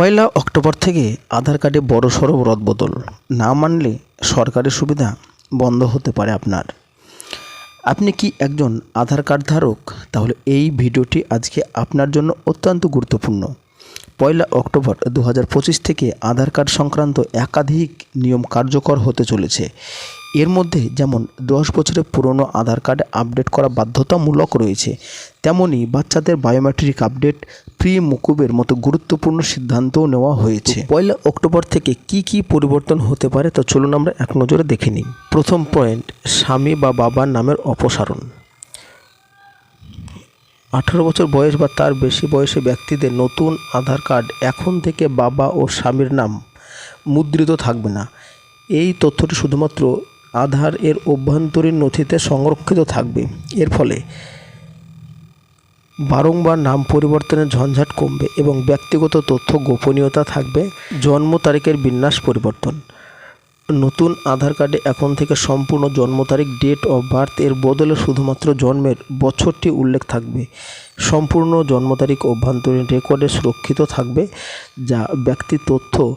পয়লা October থেকে আধার কার্ডে বড় সড়ো রদবদল। না মানলে সরকারের সুবিধা বন্ধ হতে পারে আপনার। আপনি কি একজন আধার কার্ড ধারক? তাহলে এই ভিডিওটি আজকে আপনার জন্য অত্যন্ত গুরুত্বপূর্ণ। পয়লা অক্টোবর দু হাজার পঁচিশ থেকে আধার কার্ড সংক্রান্ত একাধিক নিয়ম কার্যকর হতে চলেছে। এর মধ্যে যেমন দশ বছরের পুরনো আধার কার্ড আপডেট করা বাধ্যতামূলক রয়েছে তেমনই বাচ্চাদের বায়োমেট্রিক আপডেট প্রি মুকুবের মতো গুরুত্বপূর্ণ সিদ্ধান্তও নেওয়া হয়েছে। পয়লা অক্টোবর থেকে কি কি পরিবর্তন হতে পারে? তা চলুন আমরা এক নজরে দেখে নিই। প্রথম পয়েন্ট স্বামী বা বাবার নামের অপসারণ। আঠারো বছর বয়স বা তার বেশি বয়সী ব্যক্তিদের নতুন আধার কার্ড এখন থেকে বাবা ও স্বামীর নাম মুদ্রিত থাকবে না। এই তথ্যটি শুধুমাত্র আধার এর অভ্যন্তরীণ নথিতে সংরক্ষিত থাকবে। এর ফলে বারংবার নাম পরিবর্তনের ঝঞ্ঝাট কমবে এবং ব্যক্তিগত তথ্য গোপনীয়তা থাকবে। জন্ম তারিখের বিন্যাস পরিবর্তন। নতুন আধার কার্ডে এখন থেকে সম্পূর্ণ জন্ম তারিখ, ডেট অফ বার্থ এর বদলে শুধুমাত্র জন্মের বছরটি উল্লেখ থাকবে। সম্পূর্ণ জন্ম তারিখ অভ্যন্তরীণ রেকর্ডে সুরক্ষিত থাকবে, যা ব্যক্তি তথ্য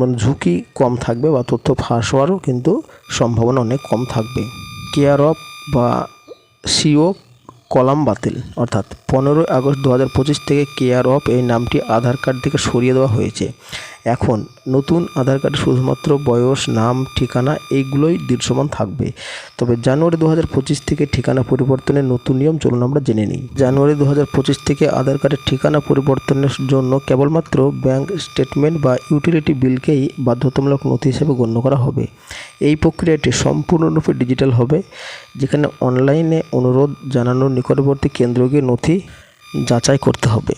মানে ঝুঁকি কম থাকবে বা তথ্য ফাঁস হওয়ারও কিন্তু সম্ভাবনা অনেক কম থাকবে। কেয়ার অফ বা সিও কলাম বাতিল, অর্থাৎ পনেরোই আগস্ট দু হাজার পঁচিশ থেকে কেয়ার অফ এই নামটি আধার কার্ড থেকে সরিয়ে দেওয়া হয়েছে। এখন নতুন আধার কার্ডে শুধুমাত্র বয়স, নাম, ঠিকানা এইগুলোই দৃশ্যমান থাকবে। তবে জানুয়ারি দু হাজার পঁচিশ থেকে ঠিকানা পরিবর্তনের নতুন নিয়ম চলুন আমরা জেনে নিই। জানুয়ারি দু হাজার পঁচিশ থেকে আধার কার্ডের ঠিকানা পরিবর্তনের জন্য কেবলমাত্র ব্যাংক স্টেটমেন্ট বা ইউটিলিটি বিলকেই বাধ্যতামূলক নথি হিসেবে গণ্য করা হবে। এই প্রক্রিয়াটি সম্পূর্ণরূপে ডিজিটাল হবে, যেখানে অনলাইনে অনুরোধ জানানোর নিকটবর্তী কেন্দ্র গিয়ে নথি যাচাই করতে হবে।